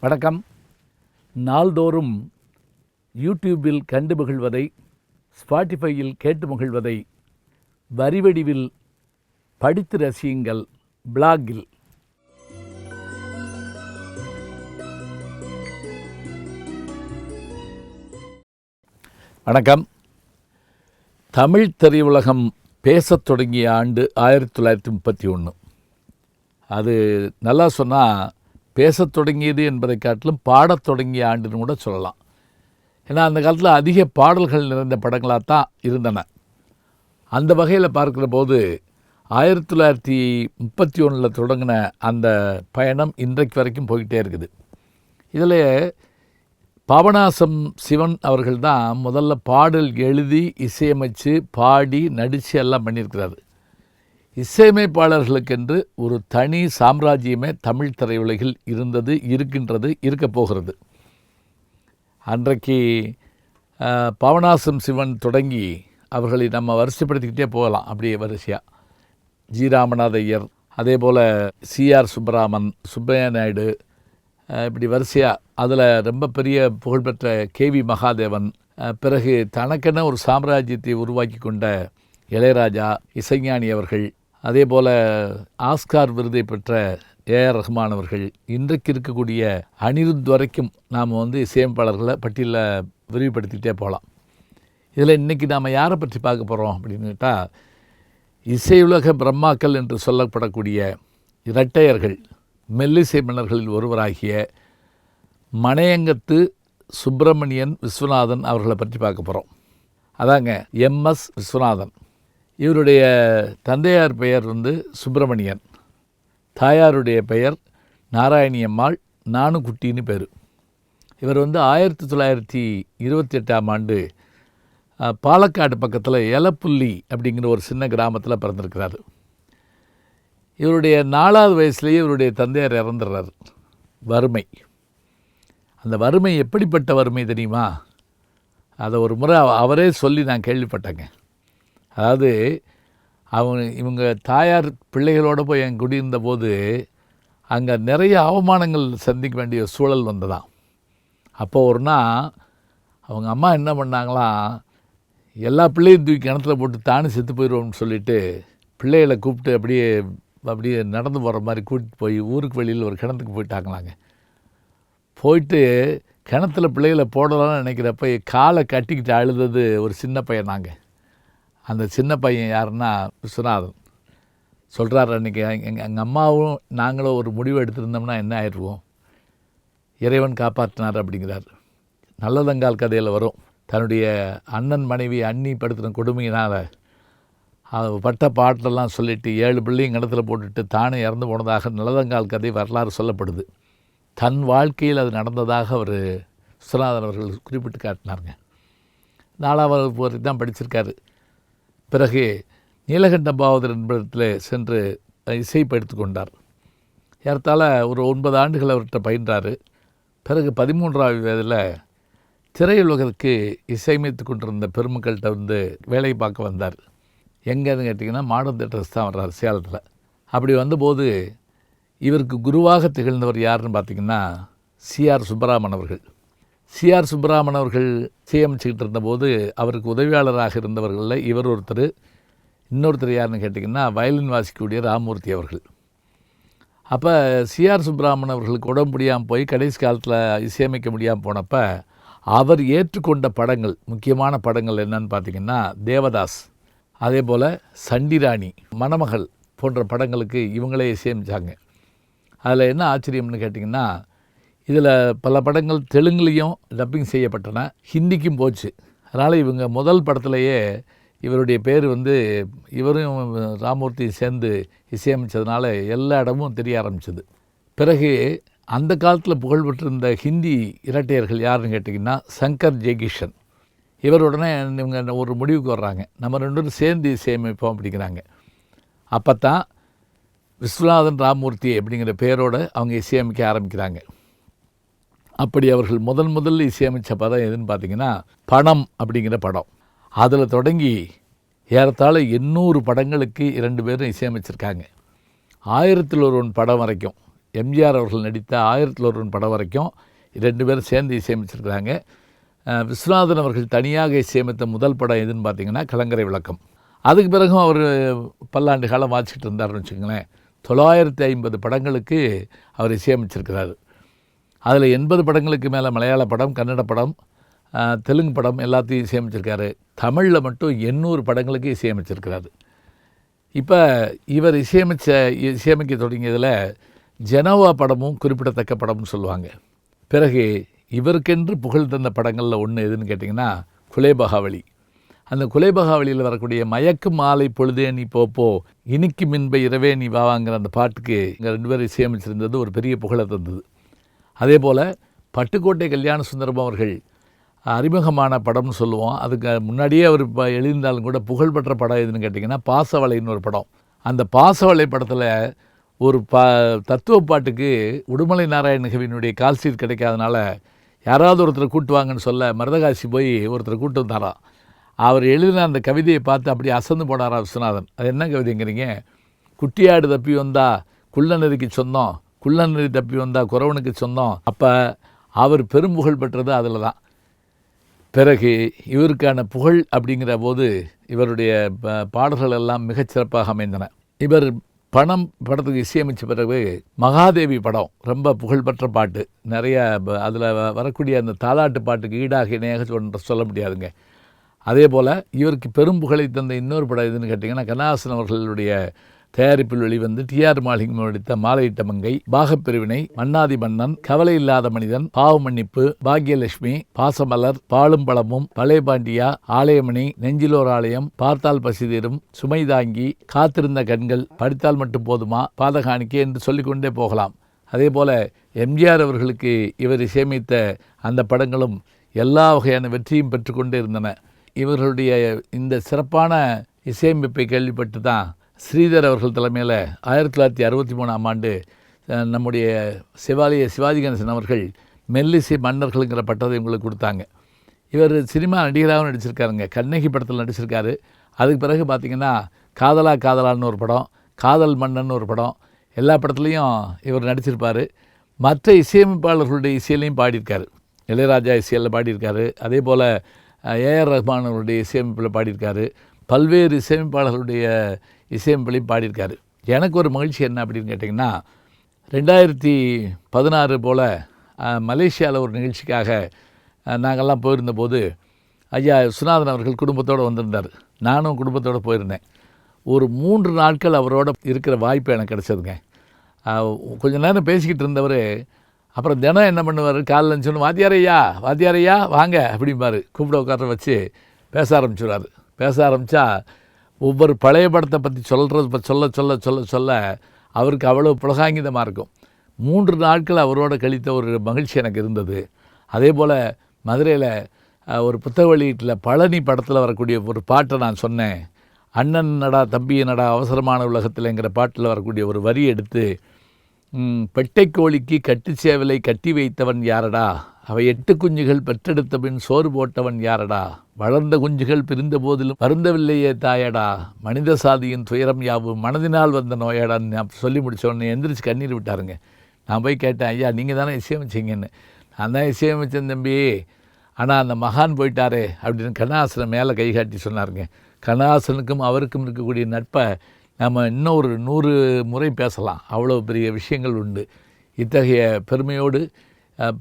வணக்கம். நாள்தோறும் யூடியூபில் கண்டு மகிழ்வதை ஸ்பாட்டிஃபையில் கேட்டு மகிழ்வதை வரிவடிவில் படித்து ரசியுங்கள் பிளாகில். வணக்கம். தமிழ் திரையுலகம் பேசத் தொடங்கிய ஆண்டு ஆயிரத்தி தொள்ளாயிரத்தி முப்பத்தி ஒன்று. அது நல்லா சொன்னால் பேசத் தொடங்கியது என்பதை காட்டிலும் பாடத் தொடங்கிய ஆண்டுன்னு கூட சொல்லலாம். ஏன்னா அந்த காலத்தில் அதிக பாடல்கள் நிறைந்த படங்களாக தான் இருந்தன. அந்த வகையில் பார்க்குற போது ஆயிரத்தி தொள்ளாயிரத்தி முப்பத்தி ஒன்றில் தொடங்கின அந்த பயணம் இன்றைக்கு வரைக்கும் போய்கிட்டே இருக்குது. இதில் பாபநாசம் சிவன் அவர்கள் தான் முதல்ல பாடல் எழுதி இசையமைச்சு பாடி நடித்து எல்லாம் பண்ணியிருக்கிறாரு. இசையமைப்பாளர்களுக்கென்று ஒரு தனி சாம்ராஜ்யமே தமிழ் திரையுலகில் இருந்தது இருக்கின்றது இருக்கப் போகிறது. அன்றைக்கு பவனாசம் சிவன் தொடங்கி அவர்களை நம்ம வரிசைப்படுத்திக்கிட்டே போகலாம் அப்படியே வரிசையாக ஜி ராமநாத ஐயர் அதே போல் சிஆர் சுப்பராமன் சுப்பையா நாயுடு இப்படி வரிசையாக அதில் ரொம்ப பெரிய புகழ்பெற்ற கேவி மகாதேவன் பிறகு தனக்கென ஒரு சாம்ராஜ்யத்தை உருவாக்கி கொண்ட இளையராஜா இசைஞானி அவர்கள் அதே போல் ஆஸ்கார் விருதை பெற்ற ஏஆர் ரஹ்மான் அவர்கள் இன்றைக்கு இருக்கக்கூடிய அனிருத் வரைக்கும் நாம் வந்து இசையமைப்பாளர்களை பட்டியலில் விரிவுபடுத்திக்கிட்டே போகலாம். இதில் இன்றைக்கி நாம் யாரை பற்றி பார்க்க போகிறோம் அப்படின்னு கேட்டால் இசையுலக பிரம்மாக்கள் என்று சொல்லப்படக்கூடிய இரட்டையர்கள் மெல்லிசை மன்னர்களில் ஒருவராகிய மனையங்கத்து சுப்பிரமணியன் விஸ்வநாதன் அவர்களை பற்றி பார்க்க போகிறோம் அதாங்க எம்எஸ் விஸ்வநாதன். இவருடைய தந்தையார் பெயர் வந்து சுப்பிரமணியன். தாயாருடைய பெயர் நாராயணியம்மாள் நானுக்குட்டின்னு பேர். இவர் வந்து ஆயிரத்தி தொள்ளாயிரத்தி இருபத்தி எட்டாம் ஆண்டு பாலக்காடு பக்கத்தில் எலப்புள்ளி அப்படிங்கிற ஒரு சின்ன கிராமத்தில் பிறந்திருக்கிறார். இவருடைய நாலாவது வயசுலேயே இவருடைய தந்தையார் இறந்துடுறார் வறுமை. அந்த வறுமை எப்படிப்பட்ட வறுமை தெரியுமா? அதை ஒரு முறை அவரே சொல்லி நான் கேள்விப்பட்டேங்க. அதாவது அவங்க இவங்க தாயார் பிள்ளைகளோடு போய் என் குடியிருந்த போது அங்கே நிறைய அவமானங்கள் சந்திக்க வேண்டிய சூழல் வந்ததாம். அப்போ ஒரு நாள் அவங்க அம்மா என்ன பண்ணாங்களாம் எல்லா பிள்ளையும் தூக்கி கிணத்துல போட்டு தானே செத்து போயிடுவோம்னு சொல்லிட்டு பிள்ளைகளை கூப்பிட்டு அப்படியே அப்படியே நடந்து போகிற மாதிரி கூட்டிட்டு போய் ஊருக்கு வெளியில் ஒரு கிணத்துக்கு போயிட்டாங்களாங்க. போயிட்டு கிணத்துல பிள்ளைகளை போடலாம்னு நினைக்கிறப்ப காலை கட்டிக்கிட்டு அழுதது ஒரு சின்ன பையன் நாங்கள் அந்த சின்ன பையன் யாருன்னா விஸ்வநாதன். சொல்கிறார் அன்றைக்கி எங்கள் எங்கள் அம்மாவும் நாங்களும் ஒரு முடிவு எடுத்திருந்தோம்னா என்ன ஆயிடுவோம்? இறைவன் காப்பாற்றினார் அப்படிங்கிறார். நல்லதங்கால் கதையில் வரும். தன்னுடைய அண்ணன் மனைவி அண்ணி படுத்தின கொடுமையினால் பட்ட பாட்டெல்லாம் சொல்லிவிட்டு ஏழு பிள்ளையும் கிணத்துல போட்டுட்டு தானே இறந்து போனதாக நல்லதங்கால் கதை வரலாறு சொல்லப்படுது. தன் வாழ்க்கையில் அது நடந்ததாக அவர் விஸ்வநாதன் அவர்கள் குறிப்பிட்டு காட்டினாருங்க. நாலாவது வகுப்பு வரைக்கும் தான் படிச்சிருக்காரு. பிறகு நீலகண்ட பாவதர் என்பதில் சென்று இசை படித்து கொண்டார். ஏறத்தாழ ஒரு ஒன்பது ஆண்டுகள் அவர்கிட்ட பயின்றார். பிறகு பதிமூன்றாவது வயதில் திரையுலகத்துக்கு இசையமைத்து கொண்டிருந்த பெருமக்கள்கிட்ட வந்து வேலை பார்க்க வந்தார். எங்கேன்னு கேட்டிங்கன்னா மாடர்ன் தேட்டர்ஸ் தான் வர்றார் சேலத்தில். அப்படி வந்தபோது இவருக்கு குருவாக திகழ்ந்தவர் யாருன்னு பார்த்தீங்கன்னா சிஆர் சுப்பராமன் அவர்கள். சிஆர் சுப்பராமன் அவர்கள் இசையமைச்சுக்கிட்டு இருந்தபோது அவருக்கு உதவியாளராக இருந்தவர்களில் இவர் ஒருத்தர் இன்னொருத்தர் யாருன்னு கேட்டிங்கன்னா வயலின் வாசிக்கக்கூடிய ராமூர்த்தி அவர்கள். அப்போ சிஆர் சுப்பிரமணியன் அவர்களுக்கு உடம்பு முடியாமல் போய் கடைசி காலத்தில் இசையமைக்க முடியாமல் போனப்போ அவர் ஏற்றுக்கொண்ட படங்கள் முக்கியமான படங்கள் என்னன்னு பார்த்தீங்கன்னா தேவதாஸ் அதே போல் சண்டிராணி மணமகள் போன்ற படங்களுக்கு இவங்களே இசையமைச்சாங்க. அதில் என்ன ஆச்சரியம்னு கேட்டிங்கன்னா இதில் பல படங்கள் தெலுங்குலேயும் டப்பிங் செய்யப்பட்டன ஹிந்திக்கும் போச்சு. அதனால் இவங்க முதல் படத்துலையே இவருடைய பேர் வந்து இவரும் ராமூர்த்தி சேர்ந்து இசையமைச்சதுனால எல்லா இடமும் தெரிய ஆரம்பிச்சது. பிறகு அந்த காலத்தில் புகழ்பெற்றிருந்த ஹிந்தி இரட்டையர்கள் யாருன்னு கேட்டிங்கன்னா சங்கர் ஜெய்கிஷன் இவருடனே இவங்க ஒரு முடிவுக்கு வர்றாங்க. நம்ம ரெண்டு பேரும் சேர்ந்து இசையமைப்போம் அப்படிங்கிறாங்க. அப்போ தான் விஸ்வநாதன் ராமூர்த்தி அப்படிங்கிற பேரோடு அவங்க இசையமைக்க ஆரம்பிக்கிறாங்க. அப்படி அவர்கள் முதல் முதல்ல இசையமைச்ச படம் எதுன்னு பார்த்தீங்கன்னா பணம் அப்படிங்கிற படம். அதில் தொடங்கி ஏறத்தாழ எண்ணூறு படங்களுக்கு இரண்டு பேரும் இசையமைச்சிருக்காங்க. ஆயிரத்தில் ஒருவன் படம் வரைக்கும் எம்ஜிஆர் அவர்கள் நடித்த ஆயிரத்தில் ஒருவன் படம் வரைக்கும் ரெண்டு பேரும் சேர்ந்து இசையமைச்சிருக்கிறாங்க. விஸ்வநாதன் அவர்கள் தனியாக இசையமைத்த முதல் படம் எதுன்னு பார்த்தீங்கன்னா கலங்கரை விளக்கம். அதுக்கு பிறகும் அவர் பல்லாண்டு காலம் வாசிச்சுட்டு இருந்தார்னு வச்சுக்கோங்களேன். தொள்ளாயிரத்தி ஐம்பது படங்களுக்கு அவர் இசையமைச்சிருக்கிறாரு. அதில் எண்பது படங்களுக்கு மேலே மலையாள படம் கன்னட படம் தெலுங்கு படம் எல்லாத்தையும் இசையமைச்சிருக்காரு. தமிழில் மட்டும் எண்ணூறு படங்களுக்கு இசையமைச்சிருக்கிறாரு. இப்போ இவர் இசையமைச்ச இசையமைக்க தொடங்கியதில் ஜெனோவா படமும் குறிப்பிடத்தக்க படம்னு சொல்லுவாங்க. பிறகு இவருக்கென்று புகழ் தந்த படங்களில் ஒன்று எதுன்னு கேட்டிங்கன்னா குலேபகாவளி அந்த குலேபகாவலியில் வரக்கூடிய மயக்கும் மாலை பொழுதே நீ போப்போ இனிக்கு மின்பை இரவே நீ வாவாங்கிற அந்த பாட்டுக்கு இங்கே ரெண்டு பேரும் இசையமைச்சிருந்தது ஒரு பெரிய புகழை தந்தது. அதே போல் பட்டுக்கோட்டை கல்யாண சுந்தரம் அவர்கள் அறிமுகமான படம்னு சொல்லுவோம். அதுக்கு முன்னாடியே அவர் இப்போ எழுதியிருந்தாலும் கூட புகழ்பெற்ற படம் எதுன்னு கேட்டிங்கன்னா பாசவலைன்னு ஒரு படம். அந்த பாசவலை படத்தில் ஒரு பா தத்துவ பாட்டுக்கு உடுமலை நாராயணகவினுடைய கால் சீட் கிடைக்காதனால யாராவது ஒருத்தரை கூட்டு வாங்கன்னு சொல்ல மருதகாசி போய் ஒருத்தர் கூட்டு வந்தாராம் அவர் எழுதின அந்த கவிதையை பார்த்து அப்படியே அசந்து போனாரா விஸ்வநாதன். அது என்ன கவிதைங்கிறீங்க? குட்டியாடு தப்பி வந்தா நெருக்கி சொந்தம். குள்ளநெறி தப்பி வந்தால் குறவனுக்கு சொந்தம். அப்போ அவர் பெரும்புகழ் பெற்றது அதில் தான் பிறகு இவருக்கான புகழ் அப்படிங்கிற போது இவருடைய ப- பாடல்கள் எல்லாம் மிகச்சிறப்பாக அமைந்தன. இவர் பணம் படத்துக்கு இசையமைச்ச பிறகு மகாதேவி படம் ரொம்ப புகழ்பெற்ற பாட்டு. நிறைய அதில் வரக்கூடிய அந்த தாலாட்டு பாட்டுக்கு ஈடாக இணையாக சொல்ல சொல்ல முடியாதுங்க. அதே போல் இவருக்கு பெரும் புகழை தந்த இன்னொரு படம் எதுன்னு கேட்டிங்கன்னா கண்ணாசன் அவர்களுடைய தயாரிப்பில் வெளிவந்து டிஆர் மாலிங்கம் நடித்த மாலையிட்ட மங்கை பாகப்பிரிவினை மன்னாதி மன்னன் கவலை இல்லாத மனிதன் பாவ மன்னிப்பு பாக்யலட்சுமி பாசமலர் பாலும் பழமும் பழைய பாண்டியா ஆலயமணி நெஞ்சிலோர் ஆலயம் பார்த்தால் பசிதீரும் சுமை தாங்கி காத்திருந்த கண்கள் படித்தால் மட்டும் போதுமா பாதகாணிக்கை என்று சொல்லிக்கொண்டே போகலாம். அதே போல எம்ஜிஆர் அவர்களுக்கு இவர் இசையமைத்த அந்த படங்களும் எல்லா வகையான வெற்றியும் பெற்றுக்கொண்டே இருந்தன. இவர்களுடைய இந்த சிறப்பான இசையமைப்பை கேள்விப்பட்டு தான் ஸ்ரீதர் அவர்கள் தலைமையில் ஆயிரத்தி தொள்ளாயிரத்தி அறுபத்தி மூணாம் ஆண்டு நம்முடைய சிவாலய சிவாஜி கணேசன் அவர்கள் மெல்லிசை மன்னர்களுங்கிற பட்டத்தை உங்களுக்கு கொடுத்தாங்க. இவர் சினிமா நடிகராகவும் நடிச்சிருக்காருங்க. கண்ணகி படத்தில் நடிச்சிருக்காரு. அதுக்கு பிறகு பார்த்திங்கன்னா காதலா காதலான்னு ஒரு படம் காதல் மன்னன் ஒரு படம் எல்லா படத்துலையும் இவர் நடிச்சிருப்பார். மற்ற இசையமைப்பாளர்களுடைய இசையிலையும் பாடியிருக்காரு. இளையராஜா இசையில் பாடியிருக்காரு. அதே போல் ஏஆர் ரஹ்மான் அவருடைய இசையமைப்பில் பாடியிருக்காரு. பல்வேறு இசையமைப்பாளர்களுடைய இசையமைப்பிலையும் பாடியிருக்காரு. எனக்கு ஒரு மகிழ்ச்சி என்ன அப்படின்னு கேட்டிங்கன்னா ரெண்டாயிரத்தி பதினாறு போல் மலேசியாவில் ஒரு நிகழ்ச்சிக்காக நாங்கள்லாம் நாங்கெல்லாம் போயிருந்தபோது ஐயா விஸ்வநாதன் அவர்கள் குடும்பத்தோடு வந்திருந்தார். நானும் குடும்பத்தோடு போயிருந்தேன். ஒரு மூன்று நாட்கள் அவரோட இருக்கிற வாய்ப்பு எனக்கு கிடச்சதுங்க. கொஞ்ச நேரம் பேசிக்கிட்டு இருந்தவர் அப்புறம் தினம் என்ன பண்ணுவார்? காலைல சொன்ன வாத்தியாரையா வாத்தியாரையா வாங்க அப்படிம்பாரு. கூப்பிட உட்கார வச்சு பேச ஆரம்பிச்சுடுவார் பேச ஆரம்பித்தா ஒவ்வொரு பழைய படத்தை பற்றி சொல்கிறது சொல்ல சொல்ல சொல்ல சொல்ல அவருக்கு அவ்வளோ புலகாங்கிதமாக இருக்கும். மூன்று நாட்கள் அவரோட கழித்த ஒரு மகிழ்ச்சி எனக்கு இருந்தது. அதே போல் மதுரையில் ஒரு புத்தக வெளியீட்டில் பழனி படத்தில் வரக்கூடிய ஒரு பாட்டை நான் சொன்னேன். அண்ணன் நடா தம்பி நடா அவசரமான உலகத்தில்ங்கிற பாட்டில் வரக்கூடிய ஒரு வரி எடுத்து பெட்டைக்கோழிக்கு கட்டு சேவலை கட்டி வைத்தவன் யாரடா? அவை எட்டு குஞ்சுகள் பெற்றெடுத்த பின் சோறு போட்டவன் யாரடா? வளர்ந்த குஞ்சுகள் பிரிந்த போதிலும் வருந்தவில்லையே தாயடா. மனித சாதியின் துயரம் யாவும் மனதினால் வந்த நோயாடான்னு நான் சொல்லி முடிச்ச உடனே எந்திரிச்சு கண்ணீர் விட்டாருங்க. நான் போய் கேட்டேன் ஐயா நீங்கள் தானே இசையமைச்சிங்கன்னு? நான் தான் இசையமைச்சேன் தம்பி. ஆனால் அந்த மகான் போயிட்டாரே அப்படின்னு கண்ணாசனை மேலே கை காட்டி சொன்னாருங்க. கண்ணாசனுக்கும் அவருக்கும் இருக்கக்கூடிய நட்பை நம்ம இன்னும் ஒரு நூறு முறை பேசலாம். அவ்வளோ பெரிய விஷயங்கள் உண்டு. இத்தகைய பெருமையோடு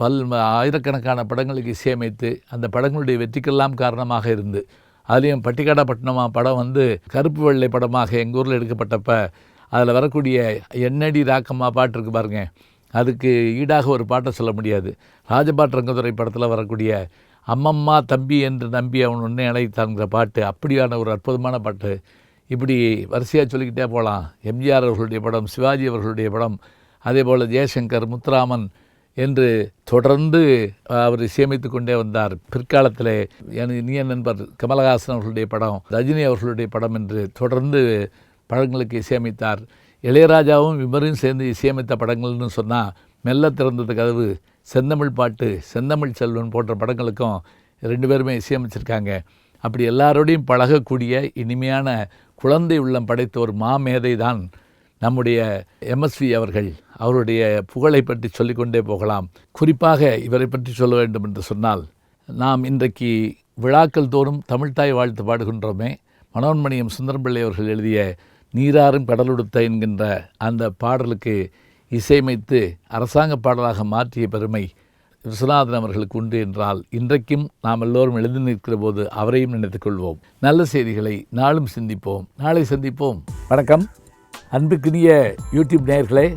பல் ஆயிரக்கணக்கான படங்களுக்கு இசையமைத்து அந்த படங்களுடைய வெற்றிக்கெல்லாம் காரணமாக இருந்து. அதுலேயும் பட்டிக்காடாப்பட்டினமா படம் வந்து கருப்பு வெள்ளை படமாக எங்கள் ஊரில் எடுக்கப்பட்டப்ப அதில் வரக்கூடிய என்னடி ராக்கம்மா பாட்டு இருக்குது பாருங்க. அதுக்கு ஈடாக ஒரு பாட்டை சொல்ல முடியாது. ராஜபாட் ரங்கதுரை படத்தில் வரக்கூடிய அம்மம்மா தம்பி என்று நம்பி அவன் உன்னை அழைத்தான்ங்கிற பாட்டு அப்படியான ஒரு அற்புதமான பாட்டு. இப்படி வரிசையாக சொல்லிக்கிட்டே போகலாம் எம்ஜிஆர் அவர்களுடைய படம் சிவாஜி அவர்களுடைய படம் அதே போல் ஜெயசங்கர் முத்துராமன் என்று தொடர்ந்து அவர் இசையமைத்து கொண்டே வந்தார். பிற்காலத்தில் இனிய நண்பர் கமலஹாசன் அவர்களுடைய படம் ரஜினி அவர்களுடைய படம் என்று தொடர்ந்து படங்களுக்கு இசையமைத்தார் இளையராஜாவும் இவரும் சேர்ந்து இசையமைத்த படங்கள்னு சொன்னால் மெல்ல திறந்தது கதவு. செந்தமிழ் பாட்டு செந்தமிழ் செல்வன் போன்ற படங்களுக்கும் ரெண்டு பேருமே இசையமைச்சிருக்காங்க அப்படி எல்லாரோடையும் பழகக்கூடிய இனிமையான குழந்தை உள்ளம் படைத்த ஒரு மாமேதை தான் நம்முடைய எம்எஸ்வி அவர்கள். அவருடைய புகழை பற்றி சொல்லிக்கொண்டே போகலாம். குறிப்பாக இவரை பற்றி சொல்ல வேண்டும் என்று சொன்னால் நாம் இன்றைக்கு விழாக்கள் தோறும் தமிழ்தாய் வாழ்த்து பாடுகின்றோமே. மனோன்மணியம் சுந்தரம்பிள்ளை அவர்கள் எழுதிய நீராறும் கடலுடுத்த என்கின்ற அந்த பாடலுக்கு இசையமைத்து அரசாங்க பாடலாக மாற்றிய பெருமை விஸ்வநாதன் அவர்களுக்கு உண்டு என்றால் இன்றைக்கும் நாம் எல்லோரும் எழுந்து நிற்கிற போது அவரையும் நினைத்துக் கொள்வோம். நல்ல செய்திகளை நாளும் சிந்திப்போம். நாளை சந்திப்போம். வணக்கம். அன்புக்குரிய யூடியூப் நேயர்களே